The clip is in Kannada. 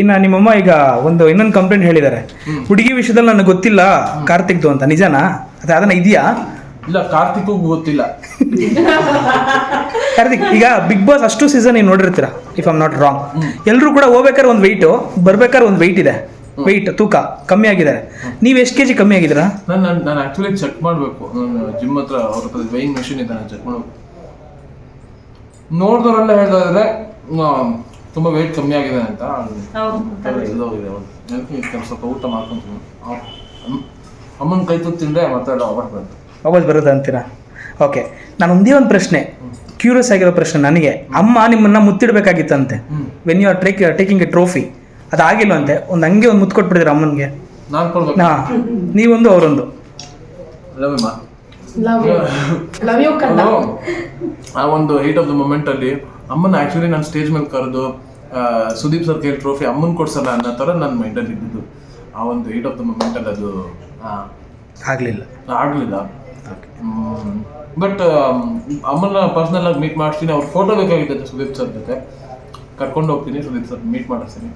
ಇನ್ನು ನಿಮ್ಮಮ್ಮ ಈಗ ಒಂದು ಇನ್ನೊಂದು ಕಂಪ್ಲೇಂಟ್ ಹೇಳಿದ್ದಾರೆ. ಹುಡುಗಿ ವಿಷಯದಲ್ಲಿ ನನಗೆ ಗೊತ್ತಿಲ್ಲ ಕಾರ್ತಿಕ್ದು ಅಂತ. ನಿಜನಾ? ಅದು ಅದನ್ನ ಇದೆಯಾ? ಇಲ್ಲ ಕಾರ್ತಿಕ್ ಗೊತ್ತಿಲ್ಲ. ಕಾರ್ತಿಕ್ ಈಗ ಬಿಗ್ ಬಾಸ್ ಅಷ್ಟು ಸೀಸನ್ ನೀವು ನೋಡಿರ್ತೀರಾ ಇಫ್ ಐಮ್ ನಾಟ್ ರಾಂಗ್ ಎಲ್ಲರೂ ಕೂಡ ಹೋಗ್ಬೇಕಾದ್ರೆ ಒಂದು ವೆಯ್ಟು ಬರ್ಬೇಕಾದ್ರೆ ಒಂದು ವೆಯ್ಟ್ ಇದೆ. ವೆಯ್ಟ್ ತೂಕ ಕಮ್ಮಿ ಆಗಿದ್ದಾರೆ. ನೀವು ಎಷ್ಟು ಕೆ ಜಿ ಕಮ್ಮಿ ಆಗಿದ್ದೀರಾ? ನಾನು ನಾನು ನಾನು ಆ್ಯಕ್ಚುಲಿ ಚೆಕ್ ಮಾಡಬೇಕು. ನಾನು ಜಿಮ್ ಹತ್ರ ಅವ್ರ ಹತ್ರ ವೆಯಿಂಗ್ ಮೆಷಿನ್ ಇದೆ ನಾನು ಚೆಕ್ ಮಾಡಬೇಕು. ನೋಡಿದವರೆಲ್ಲ ತುಂಬ ವೆಯ್ಟ್ ಕಮ್ಮಿ ಆಗಿದೆ ಅಂತ ಹೋಗಿದೆ ಅದಕ್ಕೆ ಸ್ವಲ್ಪ ಊಟ ಮಾಡ್ಕೊಂತೀನಿ. ಅಮ್ಮನ ಕೈ ತುತ್ತು ತಿಂದರೆ ಮತ್ತೆ ವಾಪಸ್ ಬಂತು. ವಾಪಸ್ ಬರುತ್ತೆ ಅಂತೀರಾ? ಓಕೆ ನಾನು ಒಂದೇ ಒಂದು ಪ್ರಶ್ನೆ. ಕ್ಯೂರಿಯಸ್ ಆಗಿರೋ ಪ್ರಶ್ನೆ ನನಗೆ. ಅಮ್ಮ ನಿಮ್ಮನ್ನ ಮುತ್ತಿಡಬೇಕಾಗಿತ್ತಂತೆ. When you are trek taking a trophy ಅದಾಗಿಲ್ವಂತೆ ಒಂದು ಹಂಗೆ ಒಂದು ಮುತ್ತು ಕೊಟ್ಬಿಟ್ಟಿದ್ರೆ ಅಮ್ಮನಿಗೆ? ನಾನು ಕೊಡ್ಬೇಕು. ಹಾ. ನೀವೊಂದು ಅವರೊಂದು. ಆ ಒಂದು ಏಟ್ ಆಫ್ ದ ಮೂಮೆಂಟ್ ಅಲ್ಲಿ ಅಮ್ಮನ ಆಕ್ಚುಲಿ ನಾನು ಸ್ಟೇಜ್ ಮೇಲೆ ಕರೆದು ಸುದೀಪ್ ಸರ್ ಕೈಲಿ ಟ್ರೋಫಿ ಅಮ್ಮನ್ ಕೊಡ್ಸಲ್ಲ ಅನ್ನೋ ಥರ ನನ್ನ ಮೈಂಡಲ್ಲಿ ಇದ್ದಿದ್ದು. ಆ ಒಂದು ಏಟ್ ಆಫ್ ದ ಮೂಮೆಂಟ್ ಅಲ್ಲಿ ಅದು ಆಗಲಿಲ್ಲ. ಆಗಲಿಲ್ಲ. ಬಟ್ ಅಮ್ಮನ ಪರ್ಸನಲ್ ಆಗಿ ಮೀಟ್ ಮಾಡಿಸ್ತೀನಿ. ಅವ್ರ ಫೋಟೋ ಬೇಕಾಗಿತ್ತು ಸುದೀಪ್ ಸರ್ ಜೊತೆ. ಕರ್ಕೊಂಡು ಹೋಗ್ತೀನಿ ಸುದೀಪ್ ಸರ್ ಮೀಟ್ ಮಾಡಿಸ್ತೀನಿ.